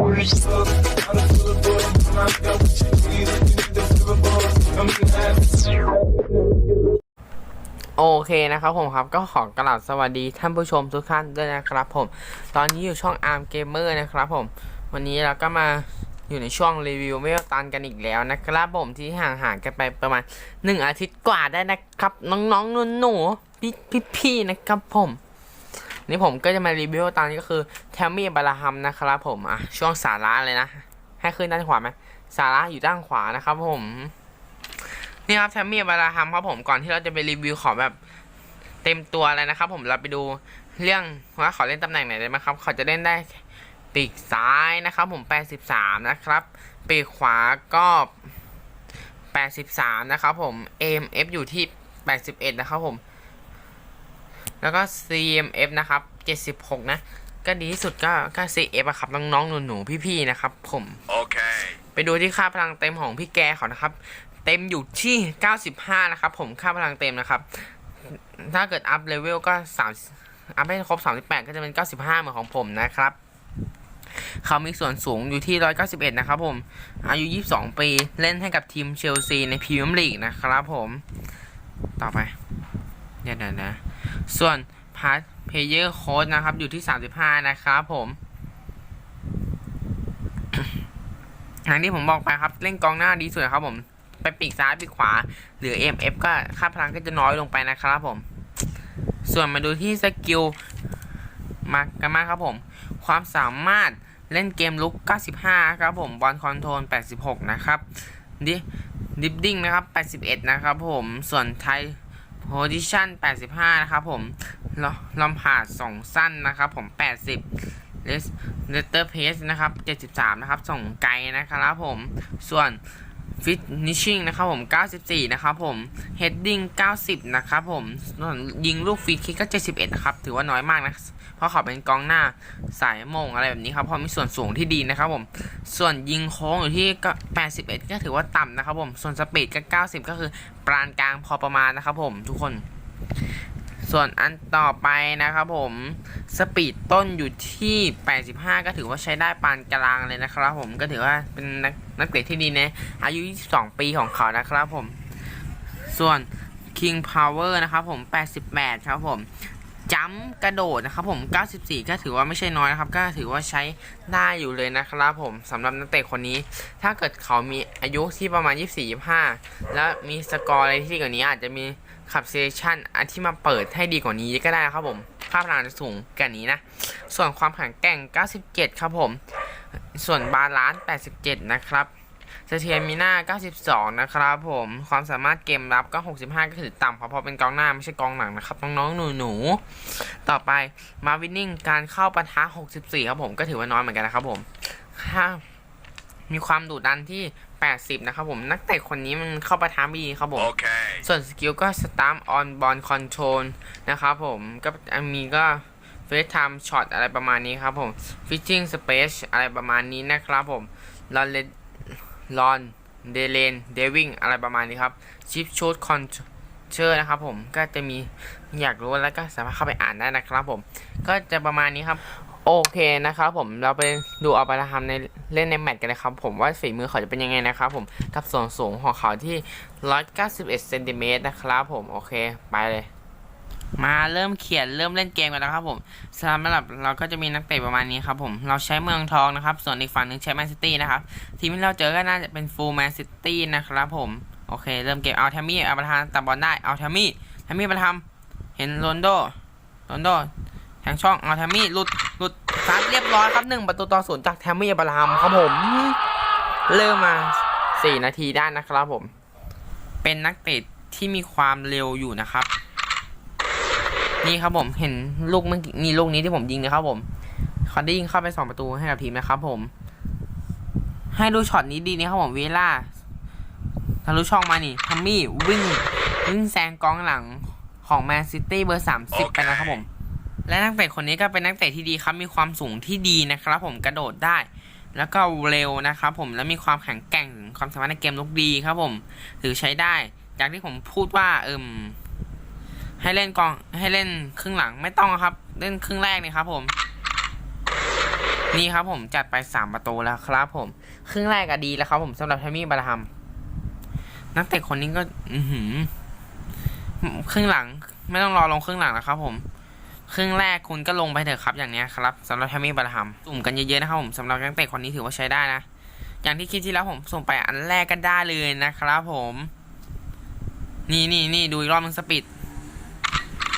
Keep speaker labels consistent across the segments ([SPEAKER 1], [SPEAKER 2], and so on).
[SPEAKER 1] โอเคนะครับผมครับก็ขอกราบสวัสดีท่านผู้ชมทุกท่านด้วยนะครับผม ตอนนี้อยู่ช่อง Arm Gamer นะครับผม วันนี้เราก็มาอยู่ในช่วงรีวิวไม่ตันกันอีกแล้วนะครับผมที่ห่างหายกันไปประมาณ 1 อาทิตย์กว่าได้นะครับ น้องๆหนูๆพี่พี่ๆนะครับผม นี่ผมก็จะมารีวิวตอนนี้ก็คือแทมมี่บาราฮัมนะครับผมอะช่วงสาระเลยนะ ให้ขึ้นด้านขวาไหมสาระอยู่ด้านขวานะครับผมนี่ครับแทมมี่บาราฮัมครับผมก่อนที่เราจะไปรีวิวขอแบบเต็มตัวเลยนะครับ ผมเราไปดูเรื่องว่าขาเล่นตำแหน่งไหนได้ไหมครับเขาจะเล่นได้ปีกซ้ายนะครับ ผม 83 นะครับ ปีกขวาก็ 83 นะครับผม AMF อยู่ที่ 81 นะครับผม แล้วก็ CMF นะครับ 76 นะ ก็ดีที่สุดก็ก็ CF อะครับ น้องๆ หนูๆ พี่ๆ นะครับผม
[SPEAKER 2] Okay.
[SPEAKER 1] ไปดูที่ค่าพลังเต็มของพี่แกเขานะครับ เต็มอยู่ที่ 95 นะครับ ผม ค่าพลังเต็มนะครับ ถ้าเกิดอัพเลเวลก็3อัพให้ครบ 38 ก็จะเป็น 95 เหมือนของผมนะครับ เขามีส่วนสูงอยู่ที่ 191 นะครับผม อายุ 22 ปี เล่นให้กับทีมเชลซีในพรีเมียร์ลีกนะครับผม ต่อไป เดี๋ยวนะ ส่วนพาร์ทเพเยอร์โค้ดนะครับ อยู่ที่ 35 นะครับผมอย่างที่ผมบอกไปครับ เล่นกองหน้าดีสุดครับผม ไปปีกซ้ายปีกขวา หรือ MF ก็ค่าพลังก็จะน้อยลงไปนะครับผม ส่วนมาดูที่สกิลมากันมาครับผม ความสามารถเล่นเกมลุก 95 ครับผมบอลคอนโทรล 86 นะครับดิดิฟดิ้งนะครับ 81 นะครับผม ส่วนไทย โพซิชัน85 นะครับผมลอมผ่าสองสั้นนะครับผม 80เลสเลเตอร์เพสนะครับ 73 นะครับ ส่งไกลนะครับผม ส่วน ฟิตนิชชิ่งนะครับผม 94 นะครับผมเฮดดิ้ง 90 นะครับผมส่วนยิงลูกฟรีคิกก็ 71 นะครับ ถือว่าน้อยมากนะ เพราะเขาเป็นกองหน้าสายมงอะไรแบบนี้ครับ เพราะมีส่วนสูงที่ดีนะครับผม ส่วนยิงโค้งอยู่ที่ก็ 81 ก็ถือว่าต่ำนะครับผม ส่วนสปีดก็ 90 ก็คือปานกลางพอประมาณนะครับผมทุกคน ส่วนอันต่อไปนะครับผมสปีดต้นอยู่ที่ 85 ก็ถือว่าใช้ได้ปานกลางเลยนะครับผมก็ถือว่าเป็นนักนักเตะที่ดีนะอายุ 22 ปีของเขานะครับผม ส่วน King Power นะครับผม 88 ครับผมจัมกระโดดนะครับผม 94 ก็ถือว่าไม่ใช่น้อยนะครับ ก็ถือว่าใช้ได้อยู่เลยนะครับผมสำหรับนักเตะคนนี้ ถ้าเกิดเขามีอายุที่ประมาณ 24-25 แล้วมีสกอร์อะไรที่ดีกว่านี้อาจจะมี ขับเซชันอันที่มาเปิดให้ดีกว่านี้ก็ได้นะครับผมค่าพลังจะสูงกว่านี้นะ ส่วนความแข็งแกร่ง 97 ครับผม ส่วนบาลานซ์ 87 นะครับเสเทียมิน่า92 นะครับผม ความสามารถเกมรับก็ 65 ก็ถือต่ำเพราะเพราะเป็นกองหน้าไม่ใช่กองหลังนะครับ น้องๆ หนูๆ ต่อไปมาวินนิ่งการเข้าปะทะ 64 ครับผม ก็ถือว่าน้อยเหมือนกันนะครับผมถ้ามีความดุดันที่ 80 นะครับผม นักเตะคนนี้มันเข้าปะทะไม่ดีครับผม
[SPEAKER 2] Okay.
[SPEAKER 1] ส่วนสกิลก็สตาร์มออนบอลคอนโทรลนะครับผมก็มีก็เฟสไทม์ช็อตอะไรประมาณนี้ครับผมฟิชชิ่งสเปซอะไรประมาณนี้นะครับผมลอนเลลอนเดเลนเดวิงอะไรประมาณนี้ครับชิปชูดคอนเชอร์นะครับผมก็จะมีอยากรู้แล้วก็สามารถเข้าไปอ่านได้นะครับผม ก็จะประมาณนี้ครับ โอเคนะครับผมเราไปดูเอาไปทำในเล่นในแมตช์กันเลยครับผมว่าฝีมือเขาจะเป็นยังไงนะครับผมกับส่วนสูงของเขาที่ 191เซนติเมตรนะครับผมโอเคไปเลย มาเริ่มเขียนเริ่มเล่นเกมกันแล้วครับผมสำหรับเราก็จะมีนักเตะประมาณนี้ครับผมเราใช้เมืองทองนะครับ ส่วนอีกฝั่งหนึ่งใช้แมนซิตี้นะครับทีมที่เราเจอก็น่าจะเป็นฟูลแมนซิตี้นะครับผมโอเค เริ่มเกมเอาแทมมี่เอาประธานตับบอลได้เอาแทมมี่แทมมี่ประทำเห็นโรนโดโรนโด แทงช่องเอาแทมมี่หลุดหลุดซัดเรียบร้อยครับหนึ่งประตูต่อศูนย์จากแทมมี่อับราฮัมครับผม เริ่มมาสี่นาทีได้นะครับผม เป็นนักเตะที่มีความเร็วอยู่นะครับ นี่ครับผมเห็นลูกเมื่อกี้นี่ลูกนี้ที่ผมยิงนะครับผมเขาได้ยิงเข้าไปสองประตูให้กับทีมนะครับผม ให้ดูช็อตนี้ดีนะครับผมเวล่าทะลุช่องมานี่ทัมมี่วิ่งวิ่งแซงกองหลังของแมนซิตี้เบอร์สามสิบไปนะครับผม และนักเตะคนนี้ก็เป็นนักเตะที่ดีครับ มีความสูงที่ดีนะครับ ผมกระโดดได้ แล้วก็เร็วนะครับผมแล้วมีความแข็งแกร่งความสามารถในเกมลุกดีครับผมถือใช้ได้จากที่ผมพูดว่าเอิมให้เล่นกองให้เล่นครึ่งหลังไม่ต้องครับ เล่นครึ่งแรกนี่ครับผม นี่ครับผมจัดไปสามประตูแล้วครับผม ครึ่งแรกก็ดีแล้วครับผมสำหรับแทมมี่บาราฮัมนักเตะคนนี้ก็ อือหือครึ่งหลัง ไม่ต้องรอลงครึ่งหลังแล้วครับผม ครึ่งแรกคุณก็ลงไปเถอะครับอย่างเนี้ยครับสำหรับแทมมี่บาราฮัมสุ่มกันเยอะๆนะครับผมสำหรับนักเตะคนนี้ถือว่าใช้ได้นะ อย่างที่คลิดที่แล้วผมส่งไปอันแรกก็ได้เลยนะครับผม นี่นี่นี่ดูอีกรอบมึงสปีด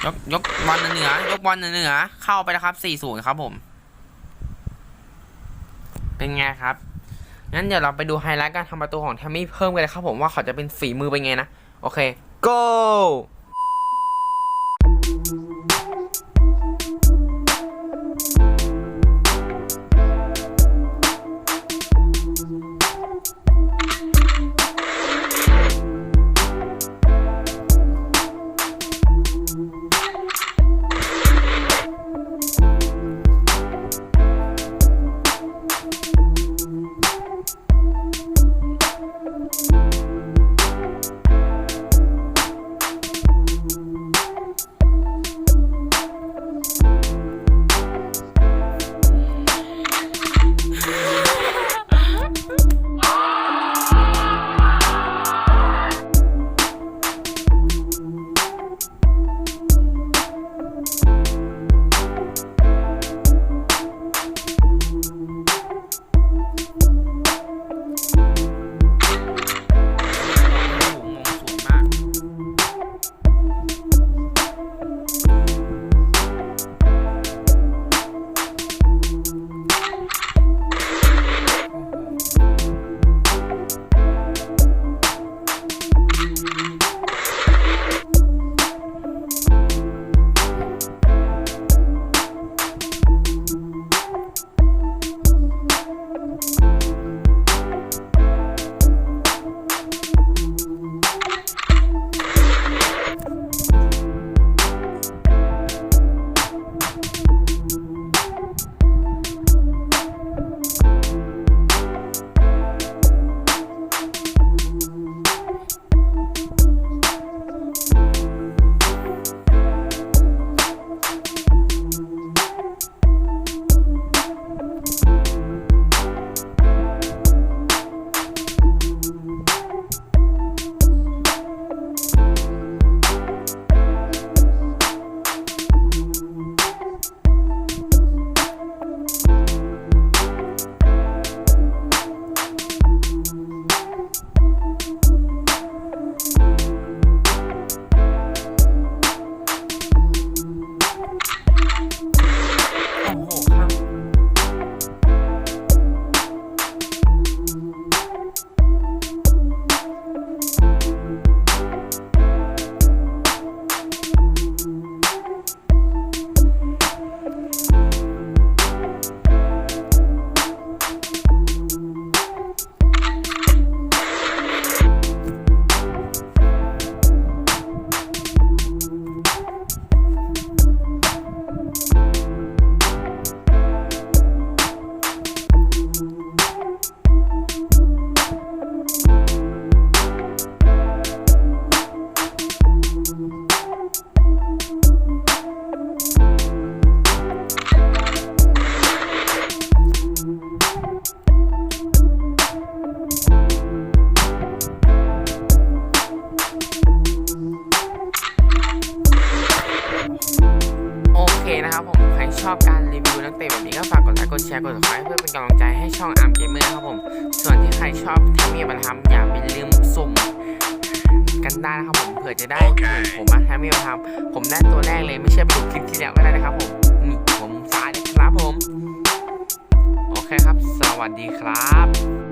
[SPEAKER 1] ยกยกบอลเหนือยกบอลเหนือเข้าไปแล้วครับสี่ศูนย์ครับผม เป็นไงครับงั้นเดี๋ยวเราไปดูไฮไลท์การทำประตูของแทมมี่เพิ่มกันเลยครับผมว่าเขาจะเป็นฝีมือเป็นไงนะ โอเค go ร์ กด subscribe เพื่อเป็นกำลังใจให้ช่องอาร์มเกมเมอร์ครับผม ส่วนที่ใครชอบทำมีบันทำอย่าไปลืมสุ่มกันได้นะครับผมเผื่อจะได้เหมือนผมอะทำมีบันทำผมได้ตัวแรกเลยไม่เชื่อไปดูคลิปที่แล้วก็ได้นะครับผมนี่ผมซ้ายเลยครับผม โอเคครับ สวัสดีครับ